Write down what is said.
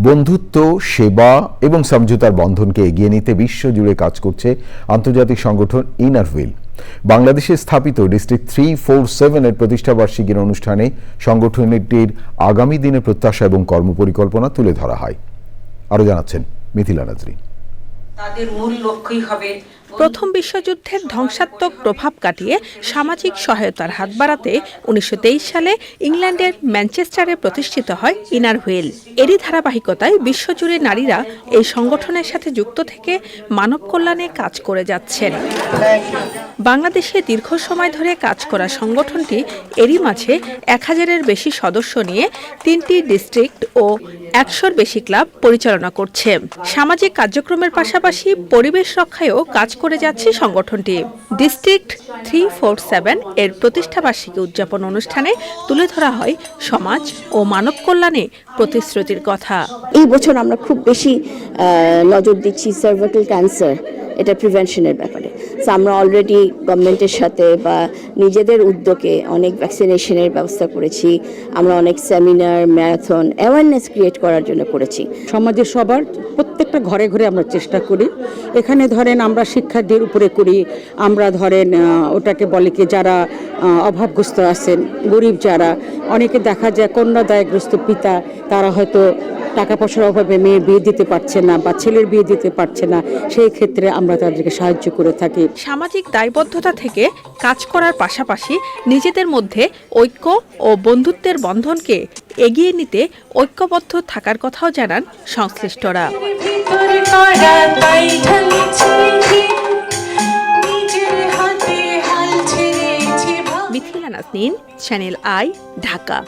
বন্ধুত্ব, সেবা এবং সমঝোতার বন্ধনকে এগিয়ে নিতে বিশ্বজুড়ে কাজ করছে আন্তর্জাতিক সংগঠন ইনারভিল বাংলাদেশে স্থাপিত ডিস্ট্রিক্ট থ্রি ফোর সেভেনের প্রতিষ্ঠাবার্ষিকীর অনুষ্ঠানে সংগঠনটির আগামী দিনে প্রত্যাশা এবং কর্মপরিকল্পনা তুলে ধরা হয়। আরও জানাচ্ছেন মিথিলা নাজরি। তাদের মূল লক্ষ্যই হবে প্রথম বিশ্বযুদ্ধের ধ্বংসাত্মক প্রভাব কাটিয়ে সামাজিক সহায়তার হাত বাড়াতে উনিশশো তেইশ সালে ইংল্যান্ডের ম্যানচেস্টারে প্রতিষ্ঠিত হয় ইনার হুইল। এরই ধারাবাহিকতায় বিশ্বজুড়ে নারীরা এই সংগঠনের সাথে যুক্ত থেকে মানব কল্যাণে কাজ করে যাচ্ছেন। বাংলাদেশে দীর্ঘ সময় ধরে কাজ করা সংগঠনটি এরই মাঝে এক হাজারের বেশি সদস্য নিয়ে তিনটি ডিস্ট্রিক্ট ও একশোর বেশি ক্লাব পরিচালনা করছে। সামাজিক কার্যক্রমের পাশাপাশি পরিবেশ রক্ষায়ও কাজ করে যাচ্ছে সংগঠনটি। ডিস্ট্রিক্ট থ্রি ফোর সেভেন এর প্রতিষ্ঠাবার্ষিকী উদযাপন অনুষ্ঠানে তুলে ধরা হয় সমাজ ও মানব কল্যাণে প্রতিশ্রুতির কথা। এই বছর আমরা খুব বেশি নজর দিচ্ছি সার্ভাইকাল ক্যান্সার এটা প্রিভেনশনের ব্যাপারে। So, আমরা অলরেডি গভর্নমেন্টের সাথে বা নিজেদের উদ্যোগে অনেক ভ্যাকসিনেশনের ব্যবস্থা করেছি। আমরা অনেক সেমিনার ম্যারাথন অ্যাওয়ারনেস ক্রিয়েট করার জন্য করেছি। সমাজের সবার প্রত্যেকটা ঘরে ঘরে আমরা চেষ্টা করি। এখানে ধরেন আমরা শিক্ষার্থীর উপরে করি। আমরা ধরেন ওটাকে বলে কি, যারা অভাবগ্রস্ত আছেন, গরিব যারা, অনেকে দেখা যায় কন্যাদায়গ্রস্ত পিতা, তারা হয়তো টাকা পয়সার অভাবে মেয়ে বিয়ে দিতে পারছে না বা ছেলের বিয়ে দিতে পারছে না সেই ক্ষেত্রে আমরা তাদেরকে সাহায্য করে থাকি। সামাজিক দায়বদ্ধতা থেকে কাজ করার পাশাপাশি নিজেদের মধ্যে ঐক্য ও বন্ধুত্বের বন্ধনকে এগিয়ে নিতে ঐক্যবদ্ধ থাকার কথাও জানান সংশ্লিষ্টরা। Mithila Nasnin Channel I Dhaka